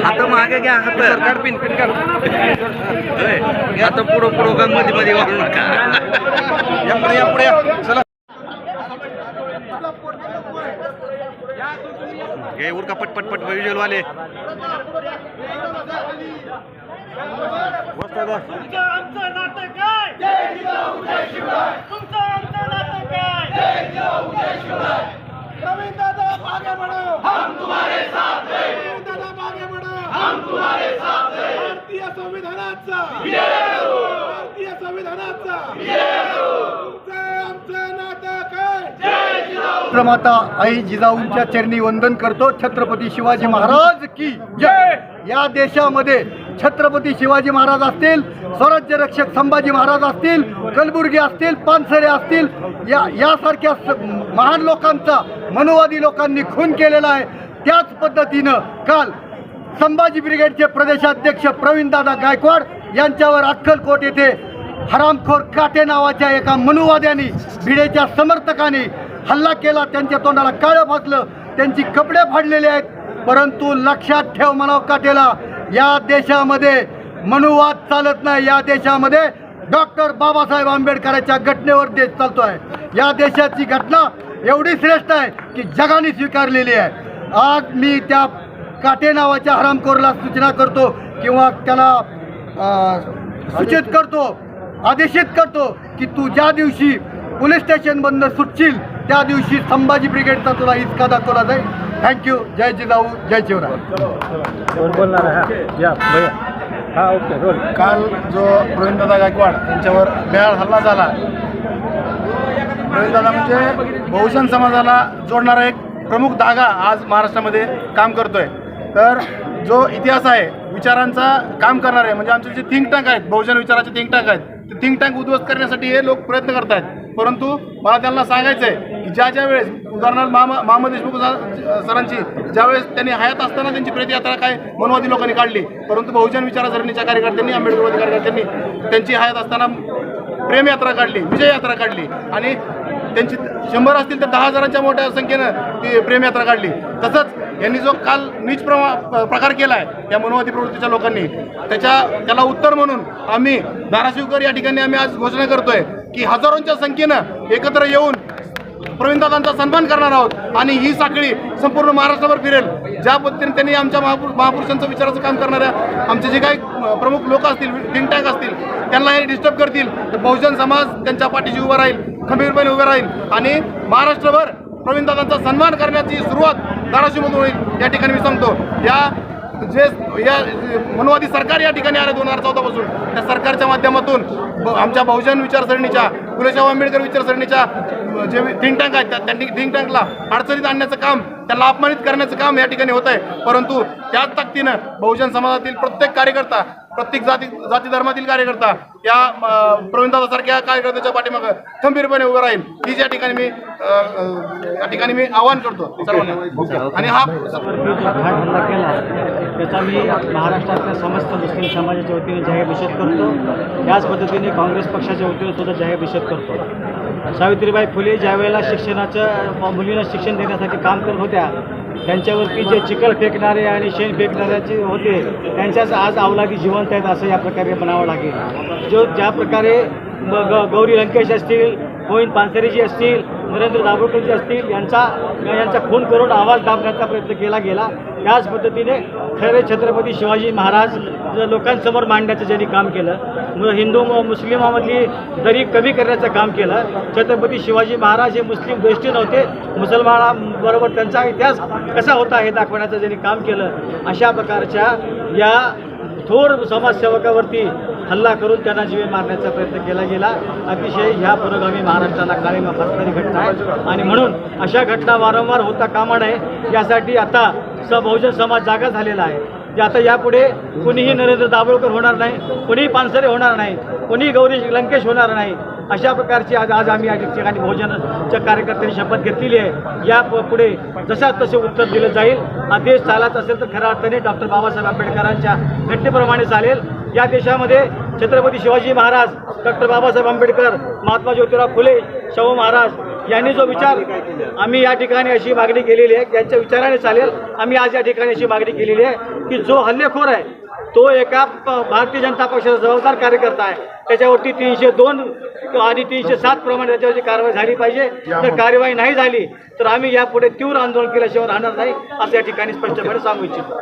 हात मागे घ्या हात सरकार पिन पिन कर. हात पुढं पुढं का मध्ये मध्ये वाढू नका. या पुढे या पुढे. चला उरका पट पट पट व्हिज्युअल वाले. तुमचं आमचं नातं काय तुमचं आमचं नातं काय प्रवीण मागे बढ़ो हम तुम्हारे साथ हैं. दादा मागे बढ़ो हम तुम्हारे साथ हैं. भारतीय संविधानाचा. भारतीय संविधानाचा. तुमचं आमचं नातं काय प्रमाता आई जिजाऊंच्या चरणी वंदन करतो छत्रपती शिवाजी महाराज की जय. या देशामध्ये छत्रपती शिवाजी महाराज असतील स्वराज्य रक्षक संभाजी महाराज असतील कलबुर्गी असतील पानसरे असतील या यासारख्या स- महान लोकांचा मनुवादी लोकांनी खून केलेला आहे. त्याच पद्धतीनं काल संभाजी ब्रिगेडचे प्रदेशाध्यक्ष प्रवीणदादा गायकवाड यांच्यावर अक्कलकोट येथे हरामखोर काटे नावाच्या एका मनुवाद्याने भिडेच्या समर्थकाने हल्ला केला. त्यांच्या तोंडाला काळं फासलं त्यांची कपडे फाडलेले आहेत. परंतु लक्षात ठेव म्हणाव काटेला. या देशामध्ये मनुवाद चालत नाही. या देशामध्ये डॉक्टर बाबासाहेब आंबेडकरांच्या घटनेवर देश चालतो आहे या देशाची घटना एवढी श्रेष्ठ आहे की जगाने स्वीकारलेली आहे. आज मी त्या काटे नावाच्या हरामखोरला सूचना करतो किंवा त्याला सूचित करतो आदेशित करतो की तू ज्या दिवशी पोलीस स्टेशन बंद सुटशील त्या दिवशी संभाजी ब्रिगेडचा तुला इतका दाखवला जाईल. थँक्यू जय जिजाऊ जय शिवराय काल जो प्रवीणदादा गायकवाड यांच्यावर भ्याड हल्ला झाला प्रवीणदादा म्हणजे बहुजन समाजाला जोडणारा एक प्रमुख धागा आज महाराष्ट्रामध्ये काम करतोय. तर जो इतिहास आहे विचारांचा काम करणारे म्हणजे आमचे जे थिंक टँक आहेत बहुजन विचाराचे थिंक टँक आहेत ते थिंक टँक उद्ध्वस्त करण्यासाठी हे लोक प्रयत्न करत आहेत परंतु मला त्यांना सांगायचं आहे की ज्या ज्या वेळेस उदाहरणार्थ मामा मामा देशमुख सरांची ज्यावेळेस त्यांनी हयात असताना त्यांची प्रेतयात्रा काय मनवादी लोकांनी काढली परंतु बहुजन विचारसरणीच्या कार्यकर्त्यांनी आंबेडकरवादी कार्यकर्त्यांनी त्यांची हयात असताना प्रेमयात्रा काढली विजययात्रा काढली. आणि त्यांची शंभर असतील तर दहा हजारांच्या मोठ्या संख्येनं ती प्रेमयात्रा काढली. तसंच यांनी जो काल नीच प्रमा प्रकार केला आहे या मनोवादी प्रवृत्तीच्या लोकांनी त्याच्या त्याला उत्तर म्हणून आम्ही धाराशिवकर या ठिकाणी आम्ही आज घोषणा करतोय की हजारोंच्या संख्येनं एकत्र येऊन प्रवीणदादांचा सन्मान करणार आहोत. आणि ही साखळी संपूर्ण महाराष्ट्रावर फिरेल. ज्या पद्धतीने त्यांनी आमच्या महापुर महापुरुषांचं विचाराचं काम करणाऱ्या आमचे जे काही प्रमुख लोक असतील थिंक टँक असतील त्यांना हे डिस्टर्ब करतील. तर बहुजन समाज त्यांच्या पाठीशी उभा राहील खंबीरपणे उभे राहील. आणि महाराष्ट्रभर प्रवीणदादांचा सन्मान करण्याची सुरुवात धाराशिवमधून होईल. या ठिकाणी मी सांगतो. या जे या मनवादी सरकार या ठिकाणी आले दोन हजार चौदा पासून. त्या सरकारच्या माध्यमातून ब- आमच्या बहुजन विचारसरणीच्या फुलेशाह आंबेडकर विचारसरणीच्या जे थिंक टँक आहेत त्या त्यांनी थिंक टँकला अडचणीत आणण्याचं काम त्याला अपमानित करण्याचं काम या ठिकाणी होत आहे. परंतु त्याच ताकदीनं बहुजन समाजातील प्रत्येक कार्यकर्ता प्रत्येक जाती जाती धर्मातील कार्यकर्ता या प्रवीणदादासारख्या कार्यकर्त्याच्या पाठीमागं खंबीरपणे उभं राहील. ही या ठिकाणी मी या ठिकाणी मी आवाहन करतो सर्वांना. आणि हा हल्ला केला त्याचा मी महाराष्ट्रातल्या समस्त मुस्लिम समाजाच्या वतीने जाहीर निषेध करतो. त्याच पद्धतीने काँग्रेस पक्षाच्या वतीने सुद्धा जाहीर निषेध करतो. सावित्रीबाई फुले ज्या वेळेला शिक्षणाचं मुलींना शिक्षण देण्यासाठी काम करत होत्या त्यांच्यावरती जे चिखल फेकणारे आणि शेण फेकणाऱ्याचे होते त्यांच्याच आज अवलादी जिवंत आहेत असं या प्रकारे म्हणावं लागेल. जो ज्या प्रकारे ग- ग- गौरी लंकेश असतील गोविंद पानसरेजी असतील नरेंद्र दाभोळकरजी असतील यांचा यांचा खून करून आवाज दाबण्याचा प्रयत्न केला गेला. त्याच पद्धतीने खरे छत्रपती शिवाजी महाराज लोकांसमोर मांडण्याचं ज्यांनी काम केलं हिंदू मुस्लिमामधली दरी कमी करण्याचं काम केलं. छत्रपती शिवाजी महाराज हे मुस्लिम गोष्टी नव्हते मुसलमानाबरोबर त्यांचा इतिहास कसा होता हे दाखवण्याचं ज्यांनी काम केलं अशा प्रकारच्या या थोर समाजसेवकावरती हल्ला करून त्यांना जीवे मारण्याचा प्रयत्न केला गेला. अतिशय ह्या पुरोगामी महाराष्ट्राला काळीमा फसणारी घटना आहे. आणि म्हणून अशा घटना वारंवार होता कामा नये. यासाठी आता स बहुजन समाज जागा झालेला आहे. की आता यापुढे कुणीही नरेंद्र दाभोळकर होणार नाही कुणीही पानसरे होणार नाही कुणीही गौरी लंकेश होणार नाही. अशा प्रकारची आज आज आम्ही या ठिकाणी भोजनाच्या कार्यकर्त्यांनी शपथ घेतलेली आहे. या प- पुढे जशा तसे उत्तर दिलं जाईल. हा देश चालत असेल तर खऱ्या अर्थाने डॉक्टर बाबासाहेब आंबेडकरांच्या घटनेप्रमाणे चालेल. या देशामध्ये छत्रपती शिवाजी महाराज डॉक्टर बाबासाहेब आंबेडकर महात्मा ज्योतिराव फुले शाहू महाराज यांनी जो विचार आम्ही या ठिकाणी अशी मागणी केलेली आहे त्यांच्या विचाराने चालेल. आम्ही आज या ठिकाणी अशी मागणी केलेली आहे की जो हल्लेखोर आहे तो एका भारतीय जनता पक्षाचा जबाबदार कार्यकर्ता आहे. त्याच्यावरती तीनशे दोन आणि तीनशे सात प्रमाणे त्याच्यावरती कारवाई झाली पाहिजे. जर कार्यवाही नाही झाली तर आम्ही यापुढे तीव्र आंदोलन केल्याशिवाय राहणार नाही असं या ठिकाणी स्पष्टपणे सांगू इच्छितो.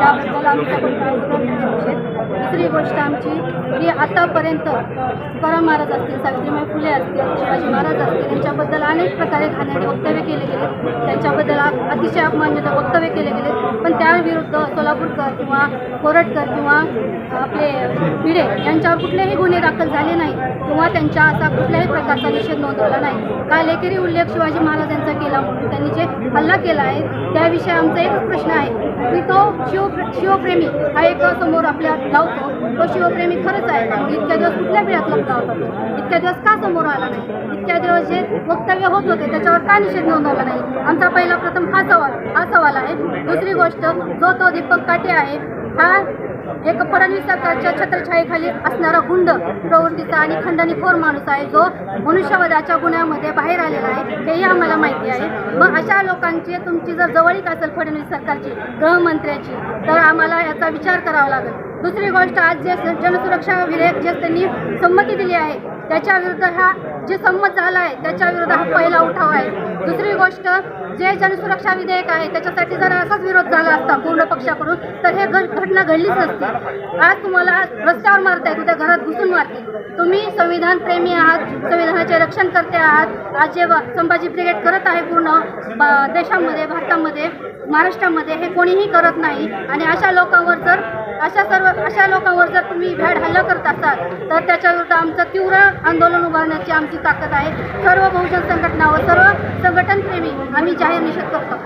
त्याबद्दल आमच्याकडून दुसरी गोष्ट आमची. की आतापर्यंत तुकाराम महाराज असतील सावित्रीबाई फुले असतील शिवाजी महाराज असतील यांच्याबद्दल अनेक प्रकारे घाणेरडे वक्तव्य केले गेले. त्यांच्याबद्दल अतिशय अपमानजनक वक्तव्य केले गेले. पण त्याविरुद्ध सोलापूरकर किंवा कोरटकर किंवा आपले भिडे यांच्यावर कुठलेही गुन्हे दाखल झाले नाही किंवा त्यांच्या असा कुठल्याही प्रकारचा निषेध नोंदवला नाही. काल एकेरी उल्लेख शिवाजी महाराज यांचा केला म्हणून त्यांनी जे हल्ला केला आहे त्याविषयी आमचा एकच प्रश्न आहे. की तो शिव शिवप्रेमी हा एक समोर आपल्या लावतो तो शिवप्रेमी खरंच आहे का? इतक्या दिवस कुठल्या वेळात लपला होता तो? इतक्या दिवस का समोर आला नाही? इतक्या दिवस जे वक्तव्य होत होते त्याच्यावर का निषेध नोंदवला नाही? आमचा पहिला प्रथम हा सवाल हा सवाल आहे. दुसरी गोष्ट जो तो दीपक काटे आहे हा एक फडणवीस सरकारच्या छत्रछायेखाली असणारा गुंड प्रवृत्तीचा आणि खंडणीखोर माणूस आहे. जो मनुष्यवधाच्या गुन्ह्यामध्ये बाहेर आलेला आहे हेही आम्हाला माहिती आहे. मग अशा लोकांची तुमची जर जवळीक असेल फडणवीस सरकारची गृहमंत्र्याची तर आम्हाला याचा विचार करावा लागेल. दुसरी गोष्ट आज जे जनसुरक्षा विधेयक जे त्यांनी संमती दिली आहे त्याच्या विरुद्ध हा जे संमत झाला आहे त्याच्या विरुद्ध हा पहिला उठाव आहे. दुसरी गोष्ट जे जनसुरक्षा विधेयक आहे त्याच्यासाठी जर असाच विरोध झाला असता पूर्ण पक्षाकडून तर हे घटना घडलीच नसती. आज तुम्हाला रस्त्यावर मारतायत उद्या घरात घुसून मारतील. तुम्ही संविधान प्रेमी आहात संविधानाचे रक्षण करते आहात. आज जे संभाजी ब्रिगेड करत आहे पूर्ण देशामध्ये भारतामध्ये महाराष्ट्रामध्ये हे कोणीही करत नाही. आणि अशा लोकांवर जर अशा सर्व अशा लोकांवर जर तुम्ही भ्याड हल्ला करत असाल तर त्याच्याविरुद्ध आमचं तीव्र आंदोलन उभारण्याची आमची ताकद आहे. सर्व बहुजन संघटना व सर्व संघटनप्रेमी आम्ही जाहीर निषेध करतो.